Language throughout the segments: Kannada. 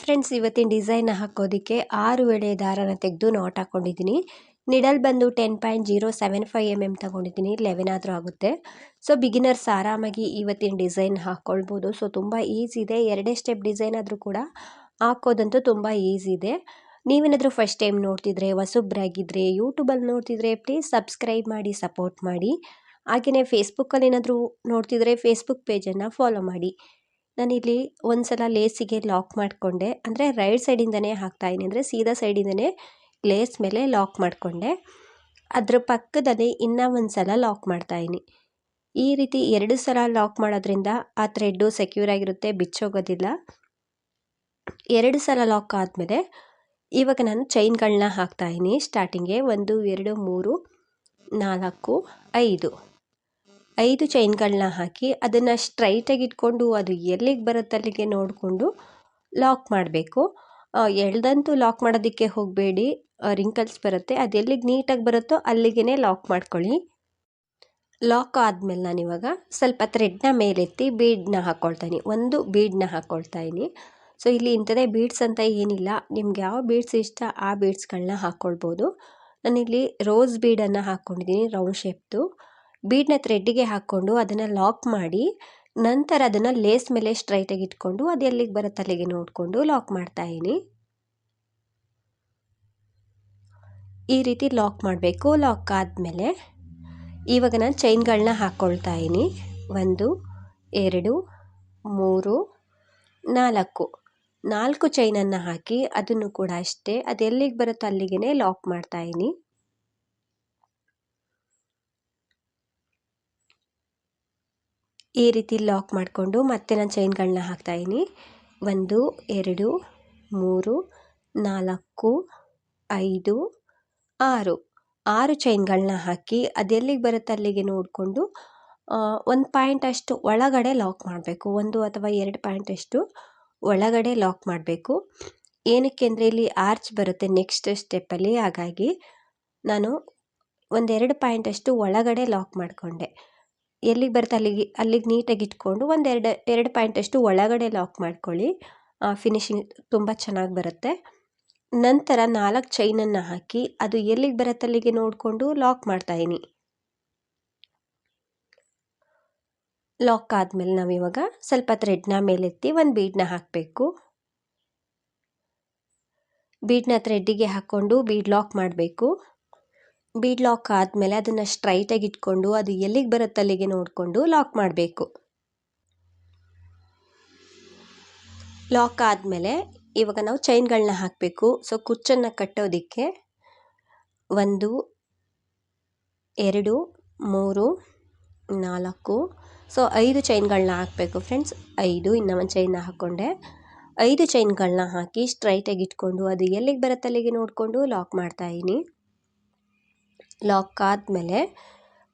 ಫ್ರೆಂಡ್ಸ್, ಇವತ್ತಿನ ಡಿಸೈನ್ ಹಾಕೋದಕ್ಕೆ ಆರು ಎಳೆ ದಾರನ ತೆಗೆದು ನಾಟ್ ಹಾಕ್ಕೊಂಡಿದ್ದೀನಿ ನಿಡಲ್ ಬಂದು ten point zero seven five M M ತೊಗೊಂಡಿದ್ದೀನಿ. ಲೆವೆನ್ ಆದರೂ ಆಗುತ್ತೆ. ಸೊ ಬಿಗಿನರ್ಸ್ ಆರಾಮಾಗಿ ಇವತ್ತಿನ ಡಿಸೈನ್ ಹಾಕ್ಕೊಳ್ಬೋದು ಸೊ ತುಂಬ ಈಸಿ ಇದೆ. ಎರಡೇ ಸ್ಟೆಪ್ ಡಿಸೈನ್ ಆದರೂ ಕೂಡ ಹಾಕೋದಂತೂ ತುಂಬ ಈಸಿ ಇದೆ. ನೀವೇನಾದರೂ ಫಸ್ಟ್ ಟೈಮ್ ನೋಡ್ತಿದ್ರೆ ಹೊಸಬ್ರಾಗಿದ್ದರೆ ಯೂಟ್ಯೂಬಲ್ಲಿ ನೋಡ್ತಿದ್ರೆ ಪ್ಲೀಸ್ ಸಬ್ಸ್ಕ್ರೈಬ್ ಮಾಡಿ ಸಪೋರ್ಟ್ ಮಾಡಿ. ಹಾಗೆಯೇ ಫೇಸ್ಬುಕ್ಕಲ್ಲಿ ಏನಾದರೂ ನೋಡ್ತಿದ್ರೆ ಫೇಸ್ಬುಕ್ ಪೇಜನ್ನು ಫಾಲೋ ಮಾಡಿ. ನಾನಿಲ್ಲಿ ಒಂದು ಸಲ ಲೇಸಿಗೆ ಲಾಕ್ ಮಾಡಿಕೊಂಡೆ. ಅಂದರೆ ರೈಟ್ ಸೈಡಿಂದನೇ ಹಾಕ್ತಾಯಿದ್ದೀನಿ ಅಂದರೆ ಸೀದಾ ಸೈಡಿಂದನೇ ಲೇಸ್ ಮೇಲೆ ಲಾಕ್ ಮಾಡಿಕೊಂಡೆ. ಅದರ ಪಕ್ಕದಲ್ಲಿ ಇನ್ನೂ ಒಂದು ಸಲ ಲಾಕ್ ಮಾಡ್ತಾಯಿನಿ ಈ ರೀತಿ ಎರಡು ಸಲ ಲಾಕ್ ಮಾಡೋದ್ರಿಂದ ಆ ಥ್ರೆಡ್ಡು ಸೆಕ್ಯೂರ್ ಆಗಿರುತ್ತೆ, ಬಿಚ್ಚೋಗೋದಿಲ್ಲ. ಎರಡು ಸಲ ಲಾಕ್ ಆದಮೇಲೆ ಇವಾಗ ನಾನು ಚೈನ್ಗಳನ್ನ ಹಾಕ್ತಾಯಿನಿ ಸ್ಟಾರ್ಟಿಂಗೆ ಒಂದು, ಎರಡು, ಮೂರು, ನಾಲ್ಕು, ಐದು. ಐದು ಚೈನ್ಗಳನ್ನ ಹಾಕಿ ಅದನ್ನು ಸ್ಟ್ರೈಟಾಗಿ ಇಟ್ಕೊಂಡು ಅದು ಎಲ್ಲಿಗೆ ಬರುತ್ತೆ ಅಲ್ಲಿಗೆ ನೋಡಿಕೊಂಡು ಲಾಕ್ ಮಾಡಬೇಕು. ಎಳ್ದಂತೂ ಲಾಕ್ ಮಾಡೋದಕ್ಕೆ ಹೋಗಬೇಡಿ. ರಿಂಕಲ್ಸ್ ಬರುತ್ತೆ. ಅದು ಎಲ್ಲಿಗೆ ನೀಟಾಗಿ ಬರುತ್ತೋ ಅಲ್ಲಿಗೆ ಲಾಕ್ ಮಾಡ್ಕೊಳ್ಳಿ. ಲಾಕ್ ಆದಮೇಲೆ ನಾನು ಇವಾಗ ಸ್ವಲ್ಪ ಥ್ರೆಡ್ನ ಮೇಲೆತ್ತಿ ಬೀಡನ್ನ ಹಾಕ್ಕೊಳ್ತಾಯಿನಿ ಒಂದು ಬೀಡನ್ನ ಹಾಕ್ಕೊಳ್ತಾಯಿನಿ ಸೊ ಇಲ್ಲಿ ಇಂಥದೇ ಬೀಡ್ಸ್ ಅಂತ ಏನಿಲ್ಲ. ನಿಮ್ಗೆ ಯಾವ ಬೀಡ್ಸ್ ಇಷ್ಟ ಆ ಬೀಡ್ಸ್ಗಳನ್ನ ಹಾಕ್ಕೊಳ್ಬೋದು ನಾನಿಲ್ಲಿ ರೋಸ್ ಬೀಡನ್ನು ಹಾಕ್ಕೊಂಡಿದ್ದೀನಿ ರೌಂಡ್ ಶೇಪ್ದು ಬೀಡನ್ನ ಥ್ರೆಡ್ಡಿಗೆ ಹಾಕ್ಕೊಂಡು ಅದನ್ನು ಲಾಕ್ ಮಾಡಿ ನಂತರ ಅದನ್ನು ಲೇಸ್ ಮೇಲೆ ಸ್ಟ್ರೈಟಾಗಿ ಇಟ್ಕೊಂಡು ಅದು ಎಲ್ಲಿಗೆ ಬರುತ್ತೆ ಅಲ್ಲಿಗೆ ನೋಡಿಕೊಂಡು ಲಾಕ್ ಮಾಡ್ತಾಯಿನಿ ಈ ರೀತಿ ಲಾಕ್ ಮಾಡಬೇಕು. ಲಾಕ್ ಆದಮೇಲೆ ಇವಾಗ ನಾನು ಚೈನ್ಗಳನ್ನ ಹಾಕ್ಕೊಳ್ತಾ ಇದ್ದೀನಿ ಒಂದು, ಎರಡು, ಮೂರು, ನಾಲ್ಕು. ನಾಲ್ಕು ಚೈನನ್ನು ಹಾಕಿ ಅದನ್ನು ಕೂಡ ಅಷ್ಟೇ. ಅದು ಎಲ್ಲಿಗೆ ಬರುತ್ತೋ ಅಲ್ಲಿಗೆ ಲಾಕ್ ಮಾಡ್ತಾಯಿನಿ ಈ ರೀತಿ ಲಾಕ್ ಮಾಡಿಕೊಂಡು ಮತ್ತೆ ನಾನು ಚೈನ್ಗಳನ್ನ ಹಾಕ್ತಾಯಿದ್ದೀನಿ ಒಂದು, ಎರಡು, ಮೂರು, ನಾಲ್ಕು, ಐದು, ಆರು. ಆರು ಚೈನ್ಗಳನ್ನ ಹಾಕಿ ಅದೆಲ್ಲಿಗೆ ಬರುತ್ತೆ ಅಲ್ಲಿಗೆ ನೋಡಿಕೊಂಡು ಒಂದು ಪಾಯಿಂಟ್ ಅಷ್ಟು ಒಳಗಡೆ ಲಾಕ್ ಮಾಡಬೇಕು. ಒಂದು ಅಥವಾ ಎರಡು ಪಾಯಿಂಟ್ ಅಷ್ಟು ಒಳಗಡೆ ಲಾಕ್ ಮಾಡಬೇಕು. ಏನಕ್ಕೆ ಅಂದರೆ ಇಲ್ಲಿ ಆರ್ಚ್ ಬರುತ್ತೆ ನೆಕ್ಸ್ಟ್ ಸ್ಟೆಪ್ಪಲ್ಲಿ. ಹಾಗಾಗಿ ನಾನು ಒಂದೆರಡು ಪಾಯಿಂಟ್ ಅಷ್ಟು ಒಳಗಡೆ ಲಾಕ್ ಮಾಡಿಕೊಂಡೆ. ಎಲ್ಲಿಗೆ ಬರುತ್ತೆ ಅಲ್ಲಿಗೆ ಅಲ್ಲಿಗೆ ನೀಟಾಗಿ ಇಟ್ಕೊಂಡು ಒಂದು ಎರಡು ಎರಡು ಪಾಯಿಂಟಷ್ಟು ಒಳಗಡೆ ಲಾಕ್ ಮಾಡ್ಕೊಳ್ಳಿ. ಫಿನಿಶಿಂಗ್ ತುಂಬ ಚೆನ್ನಾಗಿ ಬರುತ್ತೆ. ನಂತರ ನಾಲ್ಕು ಚೈನನ್ನು ಹಾಕಿ ಅದು ಎಲ್ಲಿಗೆ ಬರುತ್ತೆ ಅಲ್ಲಿಗೆ ನೋಡಿಕೊಂಡು ಲಾಕ್ ಮಾಡ್ತಾಯಿನಿ ಲಾಕ್ ಆದಮೇಲೆ ನಾವಿವಾಗ ಸ್ವಲ್ಪ ಥ್ರೆಡ್ನ ಮೇಲೆತ್ತಿ ಒಂದು ಬೀಡನ್ನ ಹಾಕಬೇಕು. ಬೀಡನ್ನ ಥ್ರೆಡ್ಡಿಗೆ ಹಾಕ್ಕೊಂಡು ಬೀಡ್ ಲಾಕ್ ಮಾಡಬೇಕು. ಬೀಡ್ ಲಾಕ್ ಆದಮೇಲೆ ಅದನ್ನು ಸ್ಟ್ರೈಟಾಗಿ ಇಟ್ಕೊಂಡು ಅದು ಎಲ್ಲಿಗೆ ಬರುತ್ತೆ ಅಲ್ಲಿಗೆ ನೋಡಿಕೊಂಡು ಲಾಕ್ ಮಾಡಬೇಕು. ಲಾಕ್ ಆದಮೇಲೆ ಇವಾಗ ನಾವು ಚೈನ್ಗಳನ್ನ ಹಾಕಬೇಕು. ಸೊ ಕುಚ್ಚನ್ನು ಕಟ್ಟೋದಕ್ಕೆ ಒಂದು, ಎರಡು, ಮೂರು, ನಾಲ್ಕು ಸೊ ಐದು ಚೈನ್ಗಳನ್ನ ಹಾಕಬೇಕು ಫ್ರೆಂಡ್ಸ್ ಐದು, ಇನ್ನೂ ಒಂದು ಚೈನ್ನ ಹಾಕ್ಕೊಂಡೆ ಐದು ಚೈನ್ಗಳನ್ನ ಹಾಕಿ ಸ್ಟ್ರೈಟಾಗಿ ಇಟ್ಕೊಂಡು ಅದು ಎಲ್ಲಿಗೆ ಬರುತ್ತೆ ಅಲ್ಲಿಗೆ ನೋಡಿಕೊಂಡು ಲಾಕ್ ಮಾಡ್ತಾಯಿದ್ದೀನಿ ಲಾಕ್ ಆದಮೇಲೆ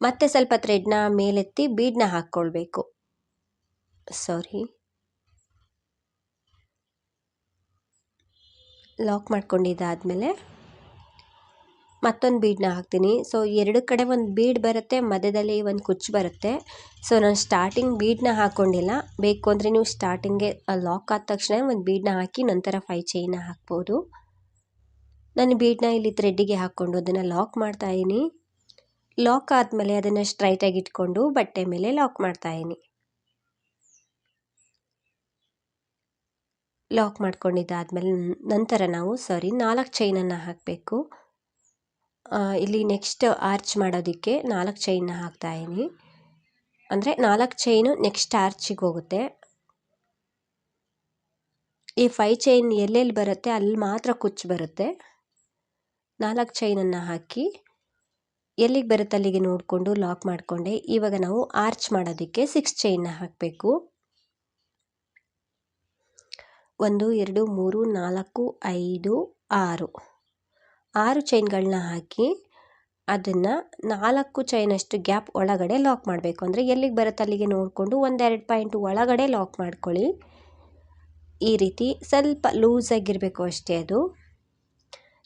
ಮತ್ತೆ ಸ್ವಲ್ಪ ಥ್ರೆಡ್ನ ಮೇಲೆತ್ತಿ ಬೀಡನ್ನ ಹಾಕ್ಕೊಳ್ಬೇಕು. ಸಾರಿ ಲಾಕ್ ಮಾಡ್ಕೊಂಡಿದ್ದಾದಮೇಲೆ ಮತ್ತೊಂದು ಬೀಡನ್ನ ಹಾಕ್ತೀನಿ. ಸೊ ಎರಡು ಕಡೆ ಒಂದು ಬೀಡ್ ಬರುತ್ತೆ, ಮಧ್ಯದಲ್ಲಿ ಒಂದು ಕುಚ್ಚು ಬರುತ್ತೆ. ಸೊ ನಾನು ಸ್ಟಾರ್ಟಿಂಗ್ ಬೀಡನ್ನ ಹಾಕ್ಕೊಂಡಿಲ್ಲ ಬೇಕು ಅಂದರೆ ನೀವು ಸ್ಟಾರ್ಟಿಂಗೇ ಲಾಕ್ ಆದ ತಕ್ಷಣ ಒಂದು ಬೀಡನ್ನ ಹಾಕಿ ನಂತರ ಫೈ ಚೈನ್ನ ಹಾಕ್ಬೋದು. ನಾನು ಬೀಡನ್ನ ಇಲ್ಲಿ ಥ್ರೆಡ್ಡಿಗೆ ಹಾಕ್ಕೊಂಡು ಅದನ್ನು ಲಾಕ್ ಮಾಡ್ತಾಯಿನಿ ಲಾಕ್ ಆದಮೇಲೆ ಅದನ್ನು ಸ್ಟ್ರೈಟಾಗಿ ಇಟ್ಕೊಂಡು ಬಟ್ಟೆ ಮೇಲೆ ಲಾಕ್ ಮಾಡ್ತಾಯಿನಿ ಲಾಕ್ ಮಾಡ್ಕೊಂಡಿದ್ದಾದಮೇಲೆ ನಂತರ ನಾವು ಸಾರಿ ನಾಲ್ಕು ಚೈನನ್ನು ಹಾಕಬೇಕು. ಇಲ್ಲಿ ನೆಕ್ಸ್ಟ್ ಆರ್ಚ್ ಮಾಡೋದಕ್ಕೆ ನಾಲ್ಕು ಚೈನ್ನ ಹಾಕ್ತಾಯಿನಿ ಅಂದರೆ ನಾಲ್ಕು ಚೈನು ನೆಕ್ಸ್ಟ್ ಆರ್ಚಿಗೆ ಹೋಗುತ್ತೆ. ಈ ಫೈ ಚೈನ್ ಎಲ್ಲೆಲ್ಲಿ ಬರುತ್ತೆ, ಅಲ್ಲಿ ಮಾತ್ರ ಕುಚ್ಚು ಬರುತ್ತೆ. ನಾಲ್ಕು ಚೈನನ್ನು ಹಾಕಿ ಎಲ್ಲಿಗೆ ಬರುತ್ತೆ ಅಲ್ಲಿಗೆ ನೋಡಿಕೊಂಡು ಲಾಕ್ ಮಾಡಿಕೊಂಡೆ. ಇವಾಗ ನಾವು ಆರ್ಚ್ ಮಾಡೋದಕ್ಕೆ ಸಿಕ್ಸ್ ಚೈನ್ನ ಹಾಕಬೇಕು. ಒಂದು, ಎರಡು, ಮೂರು, ನಾಲ್ಕು, ಐದು, ಆರು. ಆರು ಚೈನ್ಗಳನ್ನ ಹಾಕಿ ಅದನ್ನು ನಾಲ್ಕು ಚೈನಷ್ಟು ಗ್ಯಾಪ್ ಒಳಗಡೆ ಲಾಕ್ ಮಾಡಬೇಕು. ಅಂದರೆ ಎಲ್ಲಿಗೆ ಬರುತ್ತೆ ಅಲ್ಲಿಗೆ ನೋಡಿಕೊಂಡು ಒಂದೆರಡು ಪಾಯಿಂಟ್ ಒಳಗಡೆ ಲಾಕ್ ಮಾಡ್ಕೊಳ್ಳಿ. ಈ ರೀತಿ ಸ್ವಲ್ಪ ಲೂಸಾಗಿರಬೇಕು ಅಷ್ಟೇ ಅದು.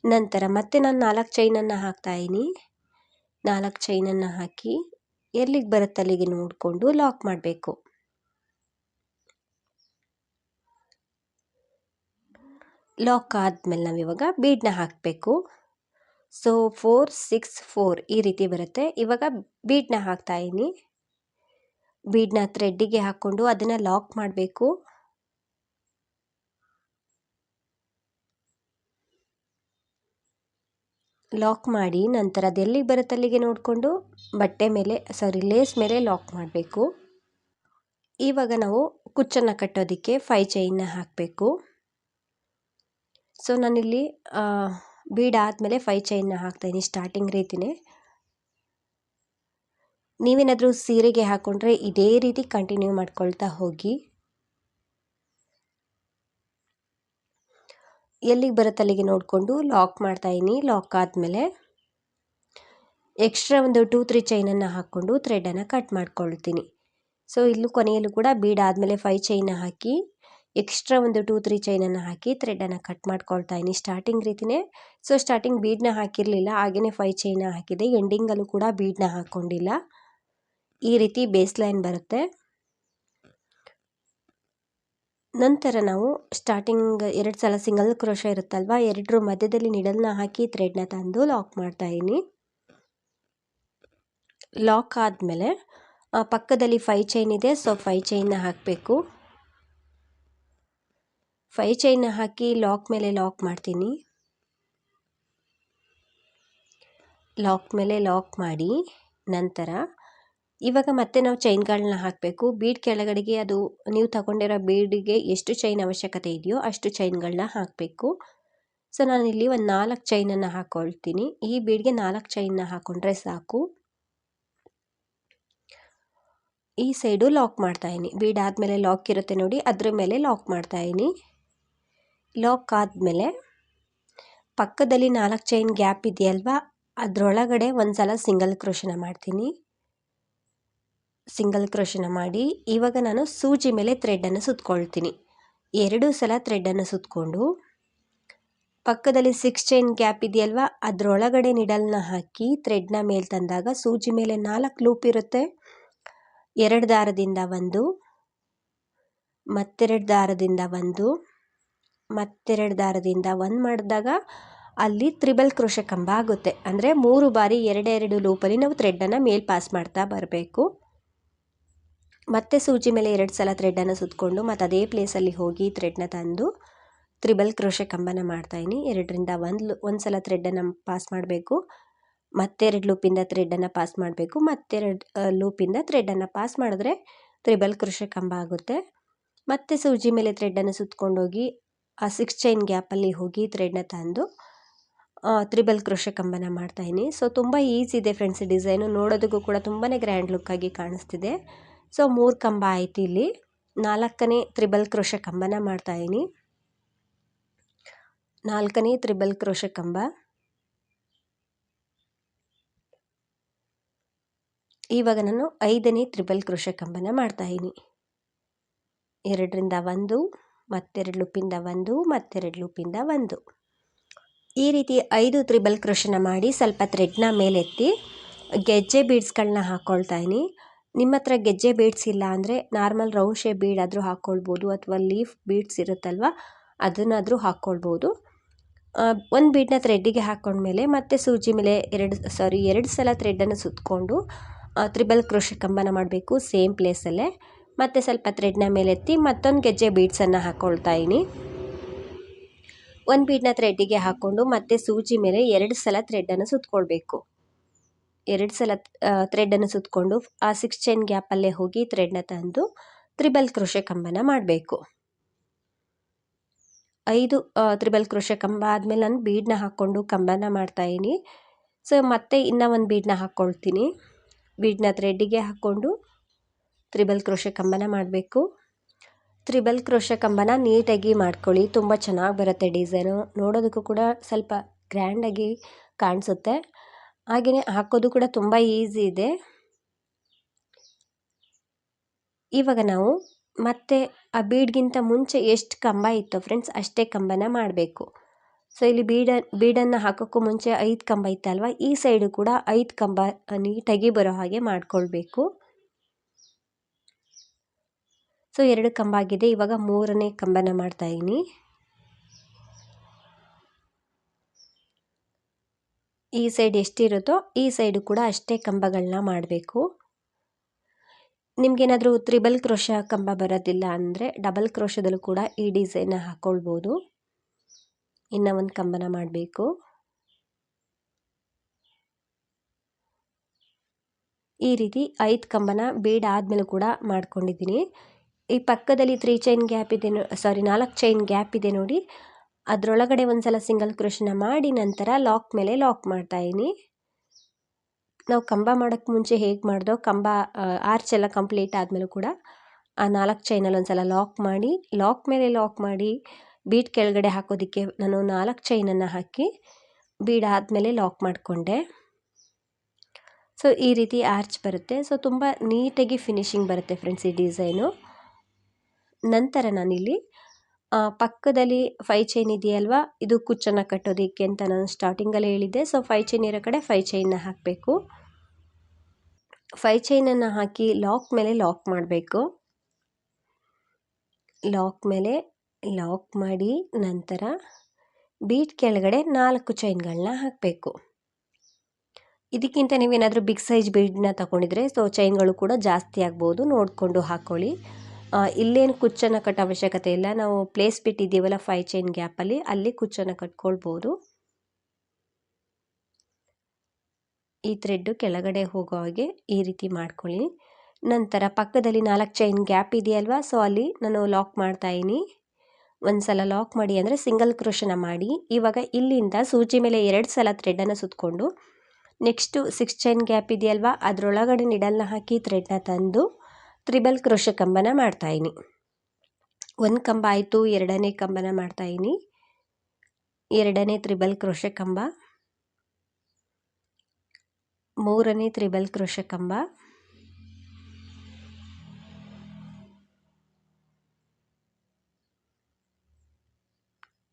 ನಂತರ ಮತ್ತೆ ನಾನು ನಾಲ್ಕು ಚೈನನ್ನು ಹಾಕ್ತಾಯಿನಿ ನಾಲ್ಕು ಚೈನನ್ನು ಹಾಕಿ ಎಲ್ಲಿಗೆ ಬರುತ್ತೆ ಅಲ್ಲಿಗೆ ನೋಡಿಕೊಂಡು ಲಾಕ್ ಮಾಡಬೇಕು. ಲಾಕ್ ಆದಮೇಲೆ ನಾವು ಇವಾಗ ಬೀಡನ್ನ ಹಾಕಬೇಕು. ಸೊ ಫೋರ್ ಸಿಕ್ಸ್ ಫೋರ್ ಈ ರೀತಿ ಬರುತ್ತೆ. ಇವಾಗ ಬೀಡನ್ನ ಹಾಕ್ತಾ ಇದ್ದೀನಿ ಬೀಡನ್ನ ಥ್ರೆಡ್ಡಿಗೆ ಹಾಕ್ಕೊಂಡು ಅದನ್ನು ಲಾಕ್ ಮಾಡಬೇಕು. ಲಾಕ್ ಮಾಡಿ ನಂತರ ಅದೆಲ್ಲಿಗೆ ಬರುತ್ತೆ ಅಲ್ಲಿಗೆ ನೋಡಿಕೊಂಡು ಬಟ್ಟೆ ಮೇಲೆ ಸಾರಿ ಲೇಸ್ ಮೇಲೆ ಲಾಕ್ ಮಾಡಬೇಕು. ಇವಾಗ ನಾವು ಕುಚ್ಚನ್ನು ಕಟ್ಟೋದಕ್ಕೆ ಫೈ ಚೈನ್ನ ಹಾಕಬೇಕು. ಸೊ ನಾನಿಲ್ಲಿ ಬೀಡ್ ಆದಮೇಲೆ ಫೈ ಚೈನ್ನ ಹಾಕ್ತಾಯಿದ್ದೀನಿ ಸ್ಟಾರ್ಟಿಂಗ್ ರೀತಿನೇ. ನೀವೇನಾದರೂ ಸೀರೆಗೆ ಹಾಕ್ಕೊಂಡ್ರೆ ಇದೇ ರೀತಿ ಕಂಟಿನ್ಯೂ ಮಾಡ್ಕೊಳ್ತಾ ಹೋಗಿ. ಎಲ್ಲಿಗೆ ಬರುತ್ತೆ ಅಲ್ಲಿಗೆ ನೋಡಿಕೊಂಡು ಲಾಕ್ ಮಾಡ್ತಾಯಿದ್ದೀನಿ ಲಾಕ್ ಆದಮೇಲೆ ಎಕ್ಸ್ಟ್ರಾ ಒಂದು ಟೂ, ತ್ರೀ ಚೈನನ್ನು ಹಾಕ್ಕೊಂಡು ಥ್ರೆಡನ್ನು ಕಟ್ ಮಾಡ್ಕೊಳ್ತೀನಿ. ಸೊ, ಇಲ್ಲೂ ಕೊನೆಯಲ್ಲೂ ಕೂಡ ಬೀಡ್ ಆದಮೇಲೆ ಫೈವ್ ಚೈನ ಹಾಕಿ, ಎಕ್ಸ್ಟ್ರಾ ಒಂದು ಟೂ, ತ್ರೀ ಚೈನನ್ನು ಹಾಕಿ ಥ್ರೆಡನ್ನು ಕಟ್ ಮಾಡ್ಕೊಳ್ತಾ ಇದ್ದೀನಿ ಸ್ಟಾರ್ಟಿಂಗ್ ರೀತಿಯೇ ಸೊ, ಸ್ಟಾರ್ಟಿಂಗ್ ಬೀಡನ್ನ ಹಾಕಿರಲಿಲ್ಲ ಹಾಗೆಯೇ ಫೈವ್ ಚೈನ ಹಾಕಿದೆ. ಎಂಡಿಂಗಲ್ಲೂ ಕೂಡ ಬೀಡನ್ನ ಹಾಕ್ಕೊಂಡಿಲ್ಲ. ಈ ರೀತಿ ಬೇಸ್ ಲೈನ್ ಬರುತ್ತೆ. ನಂತರ ನಾವು ಸ್ಟಾರ್ಟಿಂಗ್ ಎರಡು ಸಲ ಸಿಂಗಲ್ ಕ್ರೋಶ ಇರುತ್ತಲ್ವ, ಎರಡರ ಮಧ್ಯದಲ್ಲಿ ನಿಡಲ್ನ ಹಾಕಿ ಥ್ರೆಡ್ನ ತಂದು ಲಾಕ್ ಮಾಡ್ತಾ ಇದ್ದೀನಿ. ಲಾಕ್ ಆದಮೇಲೆ ಪಕ್ಕದಲ್ಲಿ ಫೈ ಚೈನ್ ಇದೆ ಸೊ ಫೈ ಚೈನ್ನ ಹಾಕಬೇಕು. ಫೈ ಚೈನ್ನ ಹಾಕಿ ಲಾಕ್ ಮೇಲೆ ಲಾಕ್ ಮಾಡ್ತೀನಿ. ಲಾಕ್ ಮೇಲೆ ಲಾಕ್ ಮಾಡಿ, ನಂತರ ಇವಾಗ ಮತ್ತೆ ನಾವು ಚೈನ್ಗಳನ್ನ ಹಾಕಬೇಕು. ಬೀಡ್ ಕೆಳಗಡೆಗೆ ಅದು ನೀವು ತಗೊಂಡಿರೋ ಬೀಡಿಗೆ ಎಷ್ಟು ಚೈನ್ ಅವಶ್ಯಕತೆ ಇದೆಯೋ ಅಷ್ಟು ಚೈನ್ಗಳನ್ನ ಹಾಕಬೇಕು. ಸೊ ನಾನಿಲ್ಲಿ ಒಂದು ನಾಲ್ಕು ಚೈನನ್ನು ಹಾಕ್ಕೊಳ್ತೀನಿ ಈ ಬೀಡ್ಗೆ ನಾಲ್ಕು ಚೈನ್ನ ಹಾಕ್ಕೊಂಡ್ರೆ ಸಾಕು. ಈ ಸೈಡು ಲಾಕ್ ಮಾಡ್ತಾಯಿನಿ ಬೀಡ್ ಆದಮೇಲೆ ಲಾಕ್ ಇರುತ್ತೆ ನೋಡಿ, ಅದ್ರ ಮೇಲೆ ಲಾಕ್ ಮಾಡ್ತಾಯಿನಿ ಲಾಕ್ ಆದಮೇಲೆ ಪಕ್ಕದಲ್ಲಿ ನಾಲ್ಕು ಚೈನ್ ಗ್ಯಾಪ್ ಇದೆಯಲ್ವಾ, ಅದರೊಳಗಡೆ ಒಂದು ಸಲ ಸಿಂಗಲ್ ಕ್ರೋಶನ ಮಾಡ್ತೀನಿ. ಸಿಂಗಲ್ ಕ್ರೋಶನ ಮಾಡಿ, ಇವಾಗ ನಾನು ಸೂಜಿ ಮೇಲೆ ಥ್ರೆಡ್ಡನ್ನು ಸುತ್ಕೊಳ್ತೀನಿ. ಎರಡು ಸಲ ಥ್ರೆಡನ್ನು ಸುತ್ತಕೊಂಡು ಪಕ್ಕದಲ್ಲಿ ಸಿಕ್ಸ್ ಚೈನ್ ಗ್ಯಾಪ್ ಇದೆಯಲ್ವ, ಅದರೊಳಗಡೆ ನಿಡಲ್ನ ಹಾಕಿ ಥ್ರೆಡ್ನ ಮೇಲೆ ತಂದಾಗ ಸೂಜಿ ಮೇಲೆ ನಾಲ್ಕು ಲೂಪ್ ಇರುತ್ತೆ. ಎರಡು ದಾರದಿಂದ ಒಂದು, ಮತ್ತೆರಡು ದಾರದಿಂದ ಒಂದು, ಮತ್ತೆರಡು ದಾರದಿಂದ ಒಂದು ಮಾಡಿದಾಗ ಅಲ್ಲಿ ತ್ರಿಬಲ್ ಕ್ರೋಶ ಕಂಬ ಆಗುತ್ತೆ. ಅಂದರೆ ಮೂರು ಬಾರಿ ಎರಡೆರಡು ಲೂಪಲ್ಲಿ ನಾವು ಥ್ರೆಡ್ಡನ್ನು ಮೇಲೆ ಪಾಸ್ ಮಾಡ್ತಾ ಬರಬೇಕು. ಮತ್ತೆ ಸೂಜಿ ಮೇಲೆ ಎರಡು ಸಲ ಥ್ರೆಡ್ಡನ್ನು ಸುತ್ತಕೊಂಡು ಮತ್ತು ಅದೇ ಪ್ಲೇಸಲ್ಲಿ ಹೋಗಿ ಥ್ರೆಡ್ನ ತಂದು ತ್ರಿಬಲ್ ಕ್ರೋಶೆ ಕಂಬನ ಮಾಡ್ತಾಯಿನಿ ಎರಡರಿಂದ ಒಂದು ಒಂದು ಸಲ ಥ್ರೆಡನ್ನು ಪಾಸ್ ಮಾಡಬೇಕು. ಮತ್ತೆರಡು ಲೂಪಿಂದ ಥ್ರೆಡ್ಡನ್ನು ಪಾಸ್ ಮಾಡಬೇಕು. ಮತ್ತೆರಡು ಲೂಪಿಂದ ಥ್ರೆಡ್ಡನ್ನು ಪಾಸ್ ಮಾಡಿದ್ರೆ ತ್ರಿಬಲ್ ಕ್ರೋಶೆ ಕಂಬ ಆಗುತ್ತೆ. ಮತ್ತೆ ಸೂಜಿ ಮೇಲೆ ಥ್ರೆಡನ್ನು ಸುತ್ಕೊಂಡೋಗಿ ಆ ಸಿಕ್ಸ್ ಚೈನ್ ಗ್ಯಾಪಲ್ಲಿ ಹೋಗಿ ಥ್ರೆಡ್ನ ತಂದು ತ್ರಿಬಲ್ ಕ್ರೋಶೆ ಕಂಬನ ಮಾಡ್ತಾಯಿನಿ ಸೊ ತುಂಬ ಈಸಿ ಇದೆ ಫ್ರೆಂಡ್ಸ್ ಡಿಸೈನು ನೋಡೋದಕ್ಕೂ ಕೂಡ ತುಂಬಾ ಗ್ರ್ಯಾಂಡ್ ಲುಕ್ಕಾಗಿ ಕಾಣಿಸ್ತಿದೆ. ಸೊ ಮೂರು ಕಂಬ ಆಯ್ತು ಇಲ್ಲಿ. ನಾಲ್ಕನೇ ತ್ರಿಬಲ್ ಕ್ರೋಶ ಕಂಬನ ಮಾಡ್ತಾಯಿದ್ದೀನಿ ನಾಲ್ಕನೇ ತ್ರಿಬಲ್ ಕ್ರೋಶ ಕಂಬ. ಇವಾಗ ನಾನು ಐದನೇ ತ್ರಿಬಲ್ ಕ್ರೋಶ ಕಂಬನ ಮಾಡ್ತಾಯಿದ್ದೀನಿ ಎರಡರಿಂದ ಒಂದು, ಮತ್ತೆರಡು ಲೂಪಿಂದ ಒಂದು, ಮತ್ತೆರಡು ಲೂಪಿಂದ ಒಂದು. ಈ ರೀತಿ ಐದು ತ್ರಿಬಲ್ ಕ್ರೋಶನ ಮಾಡಿ ಸ್ವಲ್ಪ ಥ್ರೆಡ್ನ ಮೇಲೆತ್ತಿ ಗೆಜ್ಜೆ ಬೀಡ್ಸ್ಗಳನ್ನ ಹಾಕ್ಕೊಳ್ತಾ ಇದ್ದೀನಿ ನಿಮ್ಮ ಹತ್ರ ಗೆಜ್ಜೆ ಬೀಡ್ಸ್ ಇಲ್ಲ ಅಂದರೆ ನಾರ್ಮಲ್ ರೌಂಡ್ ಶೇಪ್ ಆದರೂ ಹಾಕ್ಕೊಳ್ಬೋದು ಅಥವಾ ಲೀಫ್ ಬೀಡ್ಸ್ ಇರುತ್ತಲ್ವ, ಅದನ್ನಾದರೂ ಹಾಕ್ಕೊಳ್ಬೋದು ಒಂದು ಬೀಡನ್ನ ಥ್ರೆಡ್ಡಿಗೆ ಹಾಕ್ಕೊಂಡ್ಮೇಲೆ ಮತ್ತೆ ಸೂಜಿ ಮೇಲೆ ಎರಡು ಸಾರಿ ಎರಡು ಸಲ ಥ್ರೆಡ್ಡನ್ನು ಸುತ್ತಕೊಂಡು ತ್ರಿಬಲ್ ಕ್ರೋಶ ಕಂಬನ ಮಾಡಬೇಕು ಸೇಮ್ ಪ್ಲೇಸಲ್ಲೇ ಮತ್ತು ಸ್ವಲ್ಪ ಥ್ರೆಡ್ನ ಮೇಲೆತ್ತಿ ಮತ್ತೊಂದು ಗೆಜ್ಜೆ ಬೀಡ್ಸನ್ನು ಹಾಕ್ಕೊಳ್ತಾ ಇದ್ದೀನಿ ಒಂದು ಬೀಡನ್ನ ಥ್ರೆಡ್ಡಿಗೆ ಹಾಕ್ಕೊಂಡು ಮತ್ತೆ ಸೂಜಿ ಮೇಲೆ ಎರಡು ಸಲ ಥ್ರೆಡ್ಡನ್ನು ಸುತ್ತಕೊಳ್ಬೇಕು ಎರಡು ಸಲ ಥ್ರೆಡನ್ನು ಸುತ್ತಕೊಂಡು ಆ ಸಿಕ್ಸ್ ಚೈನ್ ಗ್ಯಾಪಲ್ಲೇ ಹೋಗಿ ಥ್ರೆಡ್ನ ತಂದು ತ್ರಿಬಲ್ ಕ್ರೋಶೆ ಕಂಬನ ಮಾಡಬೇಕು. ಐದು ತ್ರಿಬಲ್ ಕ್ರೋಶೆ ಕಂಬ ಆದಮೇಲೆ ನಾನು ಬೀಡನ್ನ ಹಾಕ್ಕೊಂಡು ಕಂಬನ ಮಾಡ್ತಾಯಿನಿ ಸೊ ಮತ್ತೆ ಇನ್ನೂ ಒಂದು ಬೀಡನ್ನ ಹಾಕ್ಕೊಳ್ತೀನಿ ಬೀಡನ್ನ ಥ್ರೆಡ್ಡಿಗೆ ಹಾಕ್ಕೊಂಡು ತ್ರಿಬಲ್ ಕ್ರೋಶೆ ಕಂಬನ ಮಾಡಬೇಕು. ತ್ರಿಬಲ್ ಕ್ರೋಶ ಕಂಬನ ನೀಟಾಗಿ ಮಾಡ್ಕೊಳ್ಳಿ. ತುಂಬ ಚೆನ್ನಾಗಿ ಬರುತ್ತೆ ಡಿಸೈನು ನೋಡೋದಕ್ಕೂ ಕೂಡ ಸ್ವಲ್ಪ ಗ್ರ್ಯಾಂಡಾಗಿ ಕಾಣಿಸುತ್ತೆ. ಹಾಗೆಯೇ ಹಾಕೋದು ಕೂಡ ತುಂಬ ಈಸಿ ಇದೆ. ಇವಾಗ ನಾವು ಮತ್ತೆ ಆ ಬೀಡ್ಗಿಂತ ಮುಂಚೆ ಎಷ್ಟು ಕಂಬ ಇತ್ತು ಫ್ರೆಂಡ್ಸ್ ಅಷ್ಟೇ ಕಂಬನ ಮಾಡಬೇಕು. ಸೊ ಇಲ್ಲಿ ಬೀಡ, ಬೀಡನ್ನು ಹಾಕೋಕ್ಕೂ ಮುಂಚೆ ಐದು ಕಂಬ ಇತ್ತಲ್ವ? ಈ ಸೈಡು ಕೂಡ ಐದು ಕಂಬ ನೀಟಾಗಿ ಬರೋ ಹಾಗೆ ಮಾಡಿಕೊಳ್ಬೇಕು. ಸೊ ಎರಡು ಕಂಬ ಆಗಿದೆ. ಇವಾಗ ಮೂರನೇ ಕಂಬನ ಮಾಡ್ತಾಯಿದ್ದೀನಿ ಈ ಸೈಡ್ ಎಷ್ಟಿರುತ್ತೋ ಈ ಸೈಡು ಕೂಡ ಅಷ್ಟೇ ಕಂಬಗಳನ್ನ ಮಾಡಬೇಕು. ನಿಮಗೇನಾದರೂ ತ್ರಿಬಲ್ ಕ್ರೋಶ ಕಂಬ ಬರೋದಿಲ್ಲ ಅಂದರೆ ಡಬಲ್ ಕ್ರೋಶದಲ್ಲೂ ಕೂಡ ಈ ಡಿಸೈನ್ನ ಹಾಕ್ಕೊಳ್ಬೋದು ಇನ್ನು ಒಂದು ಕಂಬನ ಮಾಡಬೇಕು. ಈ ರೀತಿ ಐದು ಕಂಬನ ಬೀಡ್ ಆದಮೇಲೆ ಕೂಡ ಮಾಡ್ಕೊಂಡಿದ್ದೀನಿ. ಈ ಪಕ್ಕದಲ್ಲಿ ತ್ರೀ ಚೈನ್ ಗ್ಯಾಪ್ ಇದೆ ಸಾರಿ ನಾಲ್ಕು ಚೈನ್ ಗ್ಯಾಪ್ ಇದೆ ನೋಡಿ. ಅದರೊಳಗಡೆ ಒಂದು ಸಲ ಸಿಂಗಲ್ ಕ್ರೋಶನ ಮಾಡಿ ನಂತರ ಲಾಕ್ ಮೇಲೆ ಲಾಕ್ ಮಾಡ್ತಾಯಿದ್ದೀನಿ ನಾವು ಕಂಬ ಮಾಡೋಕ್ಕೆ ಮುಂಚೆ ಹೇಗೆ ಮಾಡಿದೋ ಕಂಬ ಆರ್ಚ್ ಎಲ್ಲ ಕಂಪ್ಲೀಟ್ ಆದಮೇಲೂ ಕೂಡ ಆ ನಾಲ್ಕು ಚೈನಲ್ಲಿ ಒಂದು ಸಲ ಲಾಕ್ ಮಾಡಿ ಲಾಕ್ ಮೇಲೆ ಲಾಕ್ ಮಾಡಿ ಬೀಡ್ ಕೆಳಗಡೆ ಹಾಕೋದಕ್ಕೆ ನಾನು ನಾಲ್ಕು ಚೈನನ್ನು ಹಾಕಿ ಬೀಡ್ ಆದಮೇಲೆ ಲಾಕ್ ಮಾಡಿಕೊಂಡೆ. ಸೊ ಈ ರೀತಿ ಆರ್ಚ್ ಬರುತ್ತೆ. ಸೊ ತುಂಬ ನೀಟಾಗಿ ಫಿನಿಶಿಂಗ್ ಬರುತ್ತೆ ಫ್ರೆಂಡ್ಸ್ ಈ ಡಿಸೈನು ನಂತರ ನಾನಿಲ್ಲಿ ಪಕ್ಕದಲ್ಲಿ ಫೈ ಚೈನ್ ಇದೆಯಲ್ವಾ? ಇದು ಕುಚ್ಚನ್ನು ಕಟ್ಟೋದಕ್ಕೆ ಅಂತ ನಾನು ಸ್ಟಾರ್ಟಿಂಗಲ್ಲಿ ಹೇಳಿದ್ದೆ. ಸೊ ಫೈ ಚೈನ್ ಇರೋ ಕಡೆ ಫೈ ಚೈನ್ನ ಹಾಕಬೇಕು. ಫೈ ಚೈನನ್ನು ಹಾಕಿ ಲಾಕ್ ಮೇಲೆ ಲಾಕ್ ಮಾಡಬೇಕು. ಲಾಕ್ ಮೇಲೆ ಲಾಕ್ ಮಾಡಿ ನಂತರ ಬೀಟ್ ಕೆಳಗಡೆ ನಾಲ್ಕು ಚೈನ್ಗಳನ್ನ ಹಾಕಬೇಕು. ಇದಕ್ಕಿಂತ ನೀವೇನಾದರೂ ಬಿಗ್ ಸೈಜ್ ಬೀಡನ್ನ ತಗೊಂಡಿದ್ರೆ ಸೊ ಚೈನ್ಗಳು ಕೂಡ ಜಾಸ್ತಿ ಆಗ್ಬೋದು. ನೋಡಿಕೊಂಡು ಹಾಕ್ಕೊಳ್ಳಿ ಇಲ್ಲೇನು ಕುಚ್ಚನ್ನು ಕಟ್ಟೋ ಅವಶ್ಯಕತೆ ಇಲ್ಲ. ನಾವು ಪ್ಲೇಸ್ ಬಿಟ್ಟಿದ್ದೀವಲ್ಲ ಫೈ ಚೈನ್ ಗ್ಯಾಪಲ್ಲಿ ಅಲ್ಲಿ ಕುಚ್ಚನ್ನು ಕಟ್ಕೊಳ್ಬೋದು. ಈ ಥ್ರೆಡ್ಡು ಕೆಳಗಡೆ ಹೋಗೋ ಹಾಗೆ ಈ ರೀತಿ ಮಾಡ್ಕೊಳ್ಳಿ. ನಂತರ ಪಕ್ಕದಲ್ಲಿ ನಾಲ್ಕು ಚೈನ್ ಗ್ಯಾಪ್ ಇದೆಯಲ್ವಾ ಸೊ ಅಲ್ಲಿ ನಾನು ಲಾಕ್ ಮಾಡ್ತಾಯಿನಿ ಒಂದು ಸಲ ಲಾಕ್ ಮಾಡಿ ಅಂದರೆ ಸಿಂಗಲ್ ಕ್ರೋಶನ ಮಾಡಿ. ಇವಾಗ ಇಲ್ಲಿಂದ ಸೂಜಿ ಮೇಲೆ ಎರಡು ಸಲ ಥ್ರೆಡನ್ನು ಸುತ್ತಕೊಂಡು ನೆಕ್ಸ್ಟು ಸಿಕ್ಸ್ ಚೈನ್ ಗ್ಯಾಪ್ ಇದೆಯಲ್ವಾ, ಅದರೊಳಗಡೆ ನಿಡಲ್ನ ಹಾಕಿ ಥ್ರೆಡ್ನ ತಂದು ತ್ರಿಬಲ್ ಕ್ರೋಶ ಕಂಬನ ಮಾಡ್ತಾಯಿನಿ ಒಂದು ಕಂಬ ಆಯಿತು, ಎರಡನೇ ಕಂಬನ ಮಾಡ್ತಾಯಿನಿ ಎರಡನೇ ತ್ರಿಬಲ್ ಕ್ರೋಶ ಕಂಬ. ಮೂರನೇ ತ್ರಿಬಲ್ ಕ್ರೋಶ ಕಂಬ.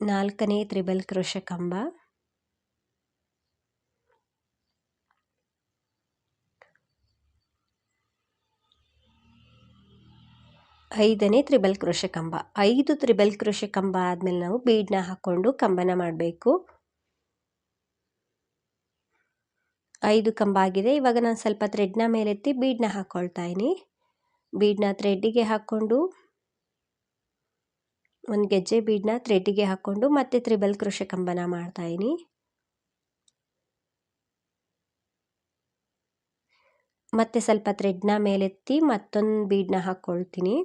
ನಾಲ್ಕನೇ ತ್ರಿಬಲ್ ಕ್ರೋಶ ಕಂಬ. ಐದನೇ ತ್ರಿಬಲ್ ಕ್ರೋಶೆ ಕಂಬ. ಐದು ತ್ರಿಬಲ್ ಕ್ರೋಶೆ ಕಂಬ ಆದಮೇಲೆ ನಾವು ಬೀಡ್ನ ಹಾಕ್ಕೊಂಡು ಕಂಬನ ಮಾಡಬೇಕು. ಐದು ಕಂಬ ಆಗಿದೆ. ಇವಾಗ ನಾನು ಸ್ವಲ್ಪ ಥ್ರೆಡ್ನ ಮೇಲೆತ್ತಿ ಬೀಡ್ನ ಹಾಕ್ಕೊಳ್ತಾ ಇದ್ದೀನಿ. ಬೀಡ್ನ ಥ್ರೆಡ್ಡಿಗೆ ಹಾಕ್ಕೊಂಡು, ಒಂದು ಗೆಜ್ಜೆ ಬೀಡ್ನ ಥ್ರೆಡ್ಡಿಗೆ ಹಾಕ್ಕೊಂಡು ಮತ್ತೆ ತ್ರಿಬಲ್ ಕೃಷಿ ಕಂಬನ ಮಾಡ್ತಾಯಿನಿ ಮತ್ತೆ ಸ್ವಲ್ಪ ಥ್ರೆಡ್ನ ಮೇಲೆತ್ತಿ ಮತ್ತೊಂದು ಬೀಡ್ನ ಹಾಕ್ಕೊಳ್ತೀನಿ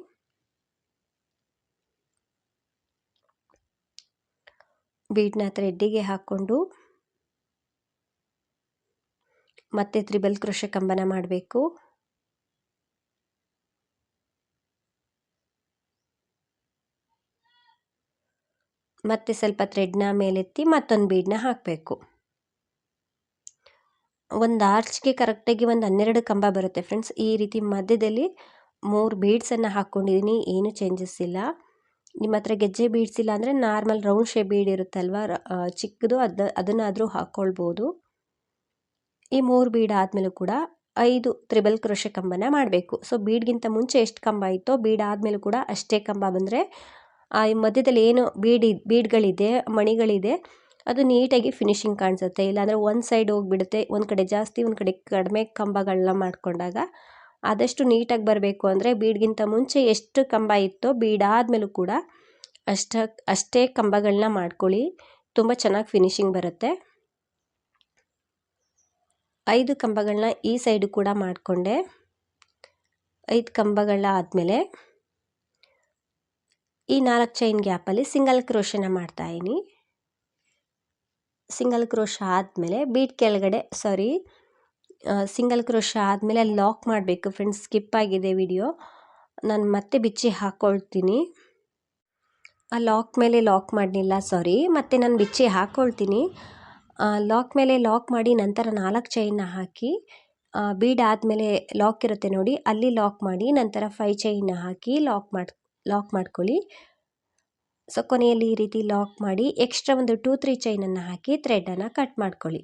ಬೀಡ್ನ ಥ್ರೆಡ್ಡಿಗೆ ಹಾಕ್ಕೊಂಡು ಮತ್ತೆ ತ್ರಿಬಲ್ ಕೃಷ ಕಂಬನ ಮಾಡಬೇಕು. ಮತ್ತೆ ಸ್ವಲ್ಪ ಥ್ರೆಡ್ನ ಮೇಲೆತ್ತಿ ಮತ್ತೊಂದು ಬೀಡನ್ನ ಹಾಕಬೇಕು. ಒಂದು ಆರ್ಚ್ಗೆ ಕರೆಕ್ಟಾಗಿ ಒಂದು ಹನ್ನೆರಡು ಕಂಬ ಬರುತ್ತೆ ಫ್ರೆಂಡ್ಸ್ ಈ ರೀತಿ ಮಧ್ಯದಲ್ಲಿ ಮೂರು ಬೀಡ್ಸನ್ನು ಹಾಕ್ಕೊಂಡಿದ್ದೀನಿ ಏನು ಚೇಂಜಸ್ ಇಲ್ಲ. ನಿಮ್ಮ ಹತ್ರ ಗೆಜ್ಜೆ ಬೀಡ್ಸ್ ಇಲ್ಲ ಅಂದರೆ ನಾರ್ಮಲ್ ರೌಂಡ್ ಶೇಪ್ ಬೀಡ್ ಇರುತ್ತಲ್ವ ಚಿಕ್ಕದು ಅದು, ಅದನ್ನಾದರೂ ಹಾಕ್ಕೊಳ್ಬೋದು ಈ ಮೂರು ಬೀಡ್ ಆದಮೇಲೂ ಕೂಡ ಐದು ತ್ರಿಬಲ್ ಕ್ರೋಶೆ ಕಂಬನ ಮಾಡಬೇಕು. ಸೊ, ಬೀಡ್ಗಿಂತ ಮುಂಚೆ ಎಷ್ಟು ಕಂಬ ಇತ್ತೋ ಬೀಡ್ ಆದಮೇಲೂ ಕೂಡ ಅಷ್ಟೇ ಕಂಬ ಬಂದರೆ ಆ ಮಧ್ಯದಲ್ಲಿ ಏನು ಬೀಡ್ ಬೀಡ್ಗಳಿದೆ, ಮಣಿಗಳಿದೆ, ಅದು ನೀಟಾಗಿ ಫಿನಿಶಿಂಗ್ ಕಾಣಿಸುತ್ತೆ. ಇಲ್ಲಾಂದರೆ ಒಂದು ಸೈಡ್ ಹೋಗಿಬಿಡುತ್ತೆ, ಒಂದು ಕಡೆ ಜಾಸ್ತಿ, ಒಂದು ಕಡೆ ಕಡಿಮೆ ಕಂಬಗಳನ್ನ ಮಾಡಿಕೊಂಡಾಗ. ಆದಷ್ಟು ನೀಟಾಗಿ ಬರಬೇಕು ಅಂದರೆ ಬೀಡ್ಗಿಂತ ಮುಂಚೆ ಎಷ್ಟು ಕಂಬ ಇತ್ತೋ ಬೀಡಾದ್ಮೇಲೂ ಕೂಡ ಅಷ್ಟ, ಅಷ್ಟೇ ಕಂಬಗಳನ್ನ ಮಾಡ್ಕೊಳ್ಳಿ. ತುಂಬ ಚೆನ್ನಾಗಿ ಫಿನಿಶಿಂಗ್ ಬರುತ್ತೆ. ಐದು ಕಂಬಗಳನ್ನ ಈ ಸೈಡು ಕೂಡ ಮಾಡಿಕೊಂಡೆ. ಐದು ಕಂಬಗಳ ಆದಮೇಲೆ ಈ ನಾಲ್ಕು ಚೈನ್ ಗ್ಯಾಪಲ್ಲಿ ಸಿಂಗಲ್ ಕ್ರೋಶನ ಮಾಡ್ತಾಯಿದ್ದೀನಿ ಸಿಂಗಲ್ ಕ್ರೋಶ ಆದಮೇಲೆ ಬೀಟ್ ಕೆಳಗಡೆ ಸಾರಿ ಸಿಂಗಲ್ ಕ್ರೋಶ ಆದಮೇಲೆ ಲಾಕ್ ಮಾಡಬೇಕು. ಫ್ರೆಂಡ್ಸ್ ಸ್ಕಿಪ್ ಆಗಿದೆ ವಿಡಿಯೋ ನಾನು ಮತ್ತೆ ಬಿಚ್ಚಿ ಹಾಕ್ಕೊಳ್ತೀನಿ ಆ ಲಾಕ್ ಮೇಲೆ ಲಾಕ್ ಮಾಡಲಿಲ್ಲ ಸಾರಿ ಮತ್ತೆ ನಾನು ಬಿಚ್ಚಿ ಹಾಕ್ಕೊಳ್ತೀನಿ ಲಾಕ್ ಮೇಲೆ ಲಾಕ್ ಮಾಡಿ ನಂತರ ನಾಲ್ಕು ಚೈನ್ನ ಹಾಕಿ ಬೀಡ್ ಆದಮೇಲೆ ಲಾಕ್ ಇರುತ್ತೆ ನೋಡಿ, ಅಲ್ಲಿ ಲಾಕ್ ಮಾಡಿ ನಂತರ ಫೈ ಚೈನ್ನ ಹಾಕಿ ಲಾಕ್ ಮಾಡಿ ಲಾಕ್ ಮಾಡ್ಕೊಳ್ಳಿ. ಸೊ ಕೊನೆಯಲ್ಲಿ ಈ ರೀತಿ ಲಾಕ್ ಮಾಡಿ ಎಕ್ಸ್ಟ್ರಾ ಒಂದು ಟೂ ತ್ರೀ ಚೈನನ್ನು ಹಾಕಿ ಥ್ರೆಡನ್ನು ಕಟ್ ಮಾಡ್ಕೊಳ್ಳಿ.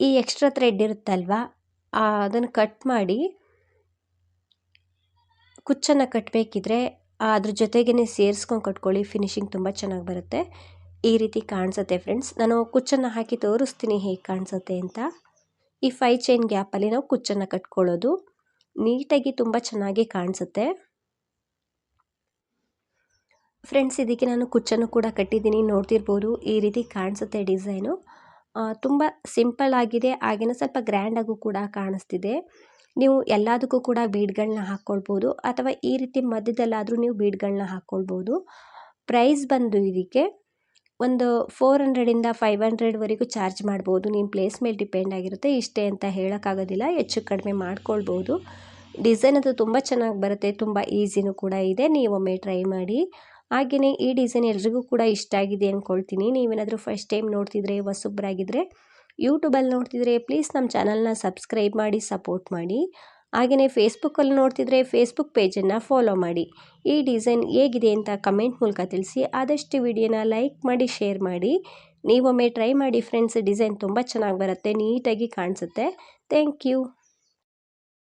ಈ ಎಕ್ಸ್ಟ್ರಾ ಥ್ರೆಡ್ ಇರುತ್ತಲ್ವ? ಅದನ್ನು ಕಟ್ ಮಾಡಿ ಕುಚ್ಚನ್ನು ಕಟ್ಟಬೇಕಿದ್ರೆ ಅದ್ರ ಜೊತೆಗೇ ಸೇರಿಸ್ಕೊಂಡು ಕಟ್ಕೊಳ್ಳಿ. ಫಿನಿಶಿಂಗ್ ತುಂಬ ಚೆನ್ನಾಗಿ ಬರುತ್ತೆ. ಈ ರೀತಿ ಕಾಣಿಸುತ್ತೆ ಫ್ರೆಂಡ್ಸ್ ನಾನು ಕುಚ್ಚನ್ನು ಹಾಕಿ ತೋರಿಸ್ತೀನಿ ಹೇಗೆ ಕಾಣಿಸುತ್ತೆ ಅಂತ. ಈ ಫೈ ಚೈನ್ ಗ್ಯಾಪಲ್ಲಿ ನಾವು ಕುಚ್ಚನ್ನು ಕಟ್ಕೊಳ್ಳೋದು. ನೀಟಾಗಿ ತುಂಬ ಚೆನ್ನಾಗಿ ಕಾಣಿಸುತ್ತೆ. ಫ್ರೆಂಡ್ಸ್ ಇದಕ್ಕೆ ನಾನು ಕುಚ್ಚನ್ನು ಕೂಡ ಕಟ್ಟಿದ್ದೀನಿ. ನೋಡ್ತಿರ್ಬೋದು ಈ ರೀತಿ ಕಾಣಿಸುತ್ತೆ ಡಿಸೈನು. ತುಂಬ ಸಿಂಪಲ್ ಆಗಿದೆ. ಹಾಗೆಯೇ ಸ್ವಲ್ಪ ಗ್ರ್ಯಾಂಡಾಗೂ ಕೂಡ ಕಾಣಿಸ್ತಿದೆ. ನೀವು ಎಲ್ಲದಕ್ಕೂ ಕೂಡ ಬೀಡ್ಗಳನ್ನ ಹಾಕ್ಕೊಳ್ಬೋದು. ಅಥವಾ ಈ ರೀತಿ ಮಧ್ಯದಲ್ಲಾದರೂ ನೀವು ಬೀಡ್ಗಳನ್ನ ಹಾಕ್ಕೊಳ್ಬೋದು. ಪ್ರೈಸ್ ಬಂದು ಇದಕ್ಕೆ ಒಂದು ಫೋರ್ ಹಂಡ್ರೆಡಿಂದ ಫೈವ್ ಹಂಡ್ರೆಡ್ವರೆಗೂ ಚಾರ್ಜ್ ಮಾಡ್ಬೋದು. ನಿಮ್ಮ ಪ್ಲೇಸ್ ಮೇಲೆ ಡಿಪೆಂಡ್ ಆಗಿರುತ್ತೆ. ಇಷ್ಟೇ ಅಂತ ಹೇಳೋಕ್ಕಾಗೋದಿಲ್ಲ. ಹೆಚ್ಚು ಕಡಿಮೆ ಮಾಡ್ಕೊಳ್ಬೋದು. ಡಿಸೈನ್ ಅದು ತುಂಬ ಚೆನ್ನಾಗಿ ಬರುತ್ತೆ. ತುಂಬ ಈಸಿನೂ ಕೂಡ ಇದೆ. ನೀವೊಮ್ಮೆ ಟ್ರೈ ಮಾಡಿ. ಹಾಗೆಯೇ ಈ ಡಿಸೈನ್ ಎಲ್ರಿಗೂ ಕೂಡ ಇಷ್ಟ ಆಗಿದೆ ಅಂದ್ಕೊಳ್ತೀನಿ ನೀವೇನಾದರೂ ಫಸ್ಟ್ ಟೈಮ್ ನೋಡ್ತಿದ್ರೆ ಹೊಸೊಬ್ಬರಾಗಿದ್ದರೆ ಯೂಟ್ಯೂಬಲ್ಲಿ ನೋಡ್ತಿದ್ರೆ ಪ್ಲೀಸ್ ನಮ್ಮ ಚಾನಲ್ನ ಸಬ್ಸ್ಕ್ರೈಬ್ ಮಾಡಿ ಸಪೋರ್ಟ್ ಮಾಡಿ. ಹಾಗೆಯೇ ಫೇಸ್ಬುಕ್ಕಲ್ಲಿ ನೋಡ್ತಿದ್ರೆ ಫೇಸ್ಬುಕ್ ಪೇಜನ್ನು ಫಾಲೋ ಮಾಡಿ. ಈ ಡಿಸೈನ್ ಹೇಗಿದೆ ಅಂತ ಕಮೆಂಟ್ ಮೂಲಕ ತಿಳಿಸಿ. ಆದಷ್ಟು ವಿಡಿಯೋನ ಲೈಕ್ ಮಾಡಿ ಶೇರ್ ಮಾಡಿ. ನೀವೊಮ್ಮೆ ಟ್ರೈ ಮಾಡಿ ಫ್ರೆಂಡ್ಸ್ ಡಿಸೈನ್ ತುಂಬ ಚೆನ್ನಾಗಿ ಬರುತ್ತೆ ನೀಟಾಗಿ ಕಾಣಿಸುತ್ತೆ. Thank you